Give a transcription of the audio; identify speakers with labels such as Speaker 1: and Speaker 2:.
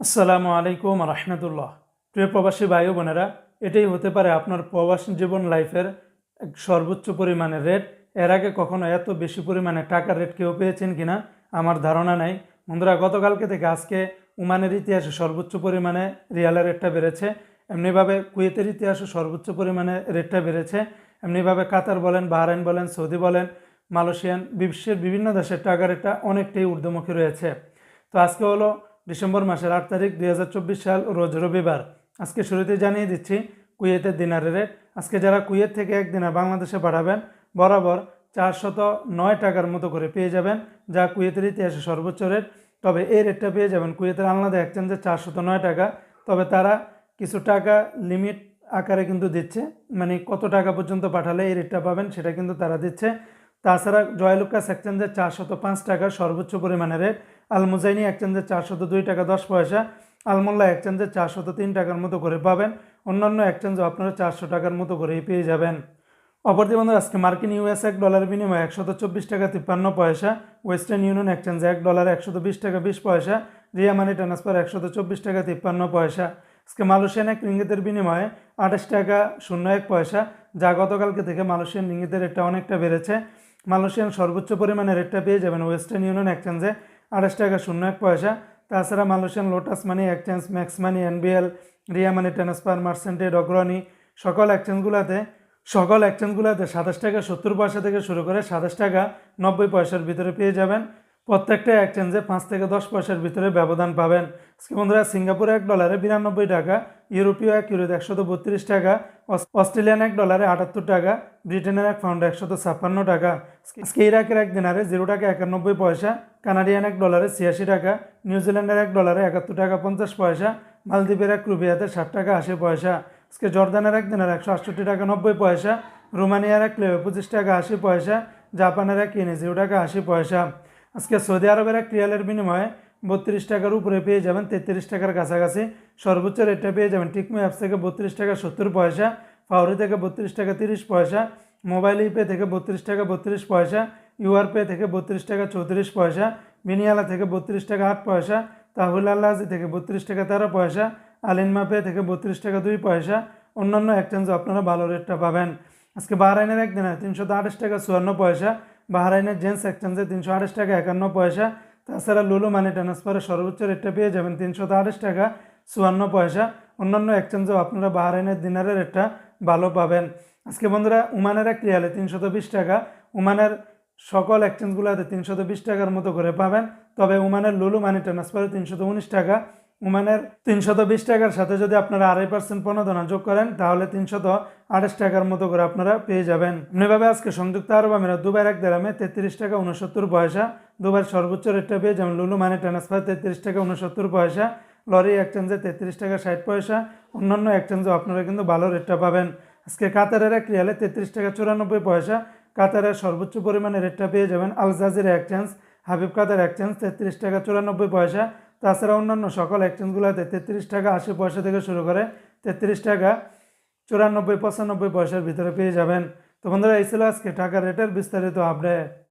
Speaker 1: আসসালামু আলাইকুম রহমতুল্লাহ। প্রিয় প্রবাসী ভাই বোনেরা, এটাই হতে পারে আপনার প্রবাসী জীবন লাইফের সর্বোচ্চ পরিমাণের রেট। এর আগে কখনো এত বেশি পরিমাণে টাকার রেট কেউ পেয়েছেন কিনা, আমার ধারণা নাই। বন্ধুরা, গতকালকে থেকে আজকে উমানের ইতিহাসে সর্বোচ্চ পরিমাণে রিয়ালের রেটটা বেড়েছে। এমনিভাবে কুয়েতের ইতিহাসে সর্বোচ্চ পরিমাণে রেটটা বেড়েছে। এমনিভাবে কাতার বলেন, বাহরাইন বলেন, সৌদি বলেন, মালয়েশিয়ান বিশ্বের বিভিন্ন দেশের টাকার রেটটা অনেকটাই ঊর্ধ্বমুখী রয়েছে। তো আজকে হলো ডিসেম্বর মাসের আট তারিখ দুই হাজার চব্বিশ সাল, রোজ রবিবার। আজকে শুরুতে জানিয়ে দিচ্ছি, কুয়েতের দিনারের। রেট আজকে যারা কুয়েত থেকে এক দিনার বাংলাদেশে পাঠাবেন, বরাবর চারশত নয় টাকার মতো করে পেয়ে যাবেন, যা কুয়েতের ইতিহাসে সর্বোচ্চ রেট। তবে এই রেটটা পেয়ে যাবেন কুয়েতের আলাদা এক্সচেঞ্জে চারশত নয় টাকা। তবে তারা কিছু টাকা লিমিট আকারে কিন্তু দিচ্ছে মানে কত টাকা পর্যন্ত পাঠালে এই রেটটা পাবেন সেটা কিন্তু তারা দিচ্ছে। তাছাড়া জয়লুকাস এক্সচেঞ্জে চারশত পাঁচ টাকা সর্বোচ্চ পরিমাণে রেট। আলমুজাইনি এক্সচেঞ্জে চারশত দুই টাকা দশ পয়সা আলমোল্লা এক এক্সচেঞ্জে চারশত তিন টাকার মতো করে পাবেন। অন্যান্য এক এক্সচেঞ্জও আপনারা চারশো টাকার মতো করেই পেয়ে যাবেন। অপরদি বন্ধু আজকে মার্কিন ইউএস এক ডলার বিনিময়ে একশত চব্বিশ টাকা তিপ্পান্ন পয়সা, ওয়েস্টার্ন ইউনিয়ন এক এক্সচেঞ্জে এক ডলার একশত বিশ টাকা বিশ পয়সা, রিয়া মানি ট্রান্সফার একশত চব্বিশ টাকা তিপ্পান্ন পয়সা। আজকে মালয়েশিয়ান এক রিঙ্গিতের বিনিময়ে আঠাশ টাকা শূন্য এক পয়সা, যা গতকালকে থেকে মালয়েশিয়ান রিঙ্গিতের রেটটা অনেকটা বেড়েছে। মালয়েশিয়ান সর্বোচ্চ পরিমাণে রেটটা পেয়ে যাবেন ওয়েস্টার্ন ইউনিয়ন এক এক্সচেঞ্জে আঠাশ টাকা শূন্য এক পয়সা। তাছাড়া Malaysian lotus money, exchange, max money, NBL, Ria money, transfer মার্সেন্টেড Agrani সকল এক্সচেঞ্জগুলোতে সকল এক্সচেঞ্জগুলোতে সাতাশ টাকা, সত্তর পয়সা থেকে শুরু করে সাতাশ টাকা, নব্বই পয়সার ভিতরে পেয়ে যাবেন। প্রত্যেকটা এক্সচেঞ্জে পাঁচ থেকে দশ পয়সার ভিতরে ব্যবধান পাবেন। বন্ধুরা, সিঙ্গাপুরে এক ডলারে বিরানব্বই টাকা, ইউরোপীয় এক, ইউরোতে একশত বত্রিশ টাকা অস্ট্রেলিয়ান এক ডলারে আটাত্তর টাকা, ব্রিটেনের এক পাউন্ডে একশত ছাপ্পান্ন টাকা। আজকে ইরাকের এক দিনারে জিরো টাকা একানব্বই পয়সা, কানাডিয়ান এক ডলারে ছিয়াশি টাকা, নিউজিল্যান্ডের এক ডলারে একাত্তর টাকা পঞ্চাশ পয়সা, মালদ্বীপের এক রুবিয়াতে ষাট টাকা আশি পয়সা। আজকে জর্দানের এক দিনের একশো আটষট্টি টাকা নব্বই পয়সা, রোমানিয়ার এক লেবে পঁচিশ টাকা আশি পয়সা, জাপানের এক কিনে জিরো টাকা আশি পয়সা। আজকে সৌদি আরবের এক রিয়ালের বিনিময়ে বত্রিশ টাকার উপরে পেয়ে যাবেন তেত্রিশ টাকার কাছাকাছি। সর্বোচ্চ রেটটা পেয়ে যাবেন টিকমো অ্যাপস থেকে বত্রিশ টাকা সত্তর পয়সা ফাউরি থেকে বত্রিশ টাকা তিরিশ পয়সা মোবাইল ইপে থেকে বত্রিশ টাকা বত্রিশ পয়সা ইউআর পে থেকে বত্রিশ টাকা চৌত্রিশ পয়সা মিনিয়ালা থেকে বত্রিশ টাকা আট পয়সা তাহুল আল্লাহাজি থেকে বত্রিশ টাকা তেরো পয়সা আলিনমা পে থেকে বত্রিশ টাকা দুই পয়সা, অন্যান্য এক্সচেঞ্জে আপনারা ভালো রেটটা পাবেন। আজকে বাহরাইনের একদিনে তিনশো আঠাশ টাকা চুয়ান্ন পয়সা বাহরাইনের জেন্টস এক্সচেঞ্জে তিনশো আঠাশ টাকা একান্ন পয়সা তাছাড়া লুলু মানি ট্রান্সফারে সর্বোচ্চ রেটটা পেয়ে যাবেন তিনশো আঠাশ টাকা, চুয়ান্ন পয়সা। অন্যান্য এক্সচেঞ্জেও আপনারা বাহারাইনের দিনারের রেটটা ভালো পাবেন। আজকে বন্ধুরা, উমানের এক রিয়ালে তিনশত বিশ টাকা। উমানের সকল এক্সচেঞ্জগুলোতে তিনশত বিশ টাকার মতো করে পাবেন। তবে উমানের লুলু মানি ট্রান্সফারে তিনশত উনিশ টাকা। উমানের তিনশত বিশ টাকার সাথে যদি আপনারা আড়াই পার্সেন্ট প্রণোদনা যোগ করেন, তাহলে তিনশত আঠাশ টাকার মতো করে আপনারা পেয়ে যাবেন। এমনিভাবে আজকে সংযুক্ত আরব আমিরাত দুবার এক দেরামে তেত্রিশ টাকা উনসত্তর পয়সা দুবার সর্বোচ্চ রেটটা পেয়ে যেমন লুলু মানি ট্রান্সফার তেত্রিশ টাকা উনসত্তর পয়সা, লরি এক্সচেঞ্জে তেত্রিশ টাকা ষাট পয়সা, অন্যান্য এক্সচেঞ্জেও আপনারা কিন্তু ভালো রেটটা পাবেন। আজকে কাতারের এক রিয়ালে তেত্রিশ টাকা চুরানব্বই পয়সা, কাতারের সর্বোচ্চ পরিমাণে রেটটা পেয়ে যাবেন Al Jazeera exchange, Habib Qatar exchange তেত্রিশ টাকা চুরানব্বই পয়সা তাছাড়া অন্যান্য সকল এক্সচেঞ্জগুলোতে তেত্রিশ টাকা আশি পয়সা থেকে শুরু করে তেত্রিশ টাকা চুরানব্বই, পঁচানব্বই পয়সার ভিতরে পেয়ে যাবেন। তো বন্ধুরা, এই ছিল আজকে টাকা রেটের বিস্তারিত আপডেট।